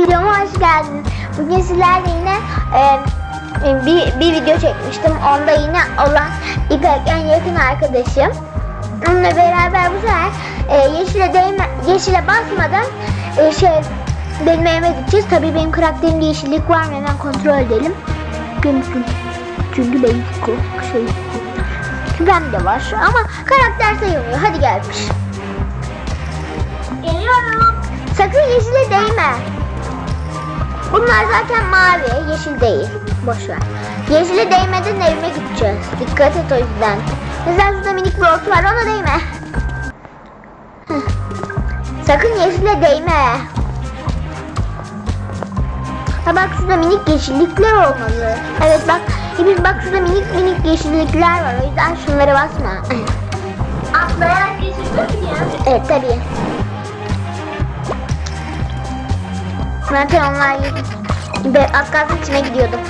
Videoma hoş geldiniz. Bugün sizlerle yine e, e, bir, bir video çekmiştim. Onda yine olan İpek en yakın arkadaşım. Onunla beraber bu sefer e, yeşile, değme, yeşile basmadan e, şey benim evime gideceğiz. Tabii benim karakterimde yeşillik var mı hemen kontrol edelim. Çünkü, çünkü benim şey ben de var ama karakter sayılmıyor. Hadi gelmiş. Geliyorum. Sakın yeşile değme. Bunlar zaten mavi, yeşil değil. Boş ver. Yeşile değmeden evime gideceğiz. Dikkat et o yüzden. Mesela şurada minik bir ot var, ona değme. Heh. Sakın yeşile değme. Ha bak şurada minik yeşillikler olmalı. Evet bak, İbiş bak şurada minik minik yeşillikler var. O yüzden şunlara basma. Atlayarak geçirdin mi? Evet tabii. Zaten onlar yedik. Ben az kalsın içine gidiyordum.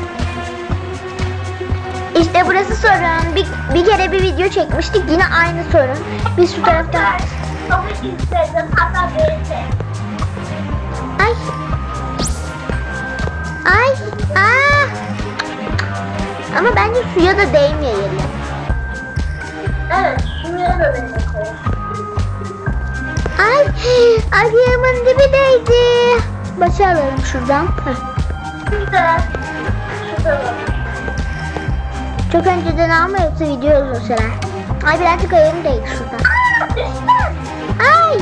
İşte burası sorun. Bir, bir kere bir video çekmiştik. Yine aynı sorun. Biz şu tarafta... Çok istedim. Hatta beğendim. Ay. Ay. Aa. Ama bence suya da değmeyelim. Evet. Şuraya da koy. Ay. Ayağımın dibi değdi. Başa alalım şuradan. Güzel. Çok önceden alma yoksa video uzun sürer. Ay birazcık ayağım değdi şuradan. Aa. Ay.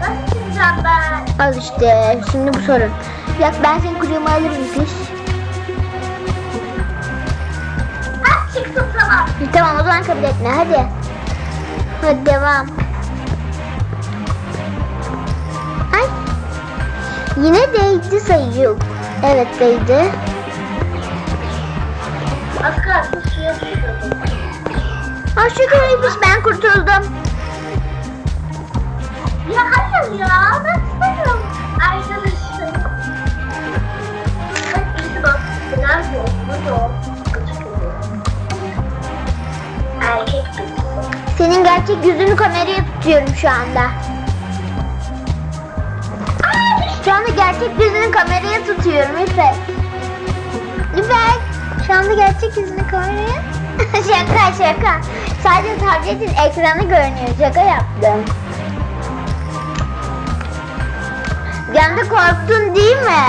Nasıl çıkacağım ben? Al işte şimdi bu sorun. Ya ben senin kucağıma alırım piş. Ha çıktım tamam. Tamam o zaman kabul etme hadi. Hadi devam. Yine değdi sayıyor. Evet değdi. Az kalsın suya düşüyordum. Aa şükürmüş ben kurtuldum. Ya hayır ya. Ben istemiyorum. Arkadaşım. Bak birisi bak. Nerede o? Burada. Erkek. Senin gerçek yüzünü kameraya tutuyorum şu anda. Gerçek yüzünü kameraya tutuyorum İpek. İpek. Şu anda gerçek yüzünü kameraya. şaka şaka. Sadece tabletin ekranı görünüyor. Şaka yaptım. Bir anda korktun değil mi?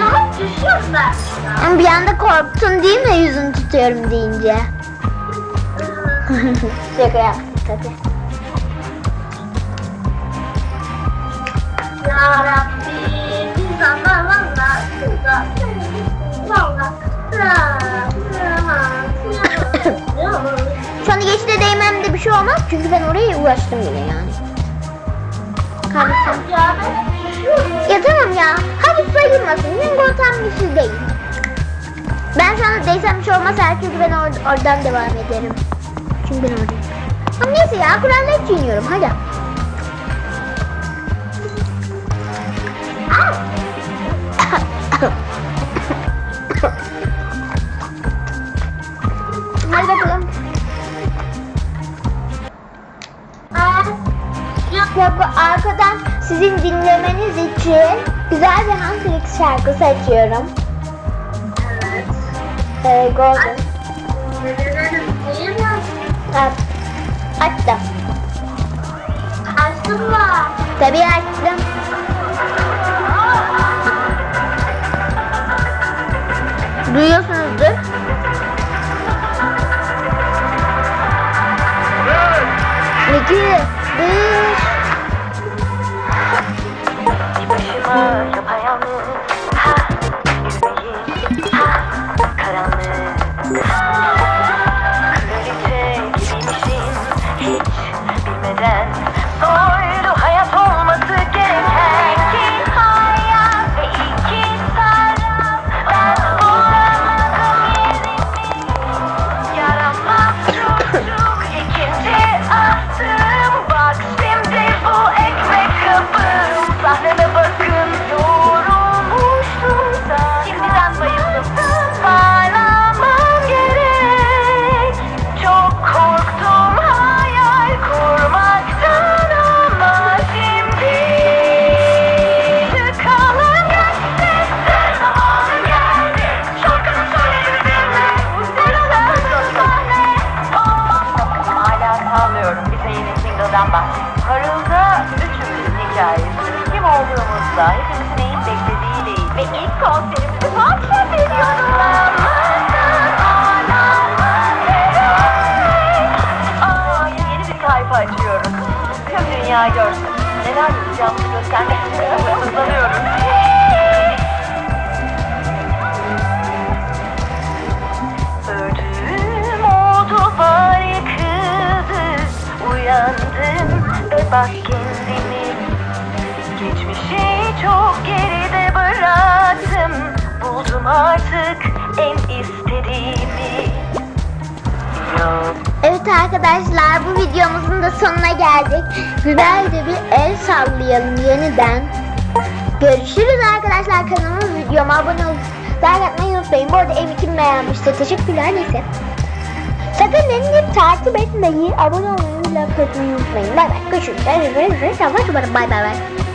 Ya düşüyorum ben Bir anda korktun değil mi yüzünü tutuyorum deyince? şaka yaptım tabii. Ya. Şu anda geçide değmemde bir şey olmaz çünkü ben oraya ulaştım bile yani. Kardeşim. Ya tamam ya. Hadi sayılmasın. Lingo tam bir şey değil. Ben şu anda değsem bir şey olmaz her çünkü ben or- oradan devam ederim. Çünkü ben oradayım. Ama neyse ya kuralları çiğniyorum hadi. Hadi Bu arkadan sizin dinlemeniz için güzel bir Huntrix şarkısı açıyorum. Evet. Ee, Golden. Evet. Açtım. Açtın mı? Tabii açtım. Duyuyorsunuzdur. Ve ilk konserimizi Fatih'e veriyoruz. Aa, yeni bir sayfa açıyoruz. Tüm dünya görsün. Neler yapacağımızı göstermek için sabırsızlanıyoruz. Ödüm oldu bari kızı Uyandım ve bak kendimi Geçmişi çok bıraktım Buldum artık en istediğimi Evet arkadaşlar bu videomuzun da sonuna geldik. Güzelce bir el sallayalım yeniden. Görüşürüz arkadaşlar kanalıma videoma abone olup like atmayı unutmayın. Bu arada evi kim beğenmişse teşekkürler neyse. Sakın beni takip etmeyi, abone olmayı, like atmayı unutmayın. Bay bay. Görüşürüz. Bay bay. Bay bay.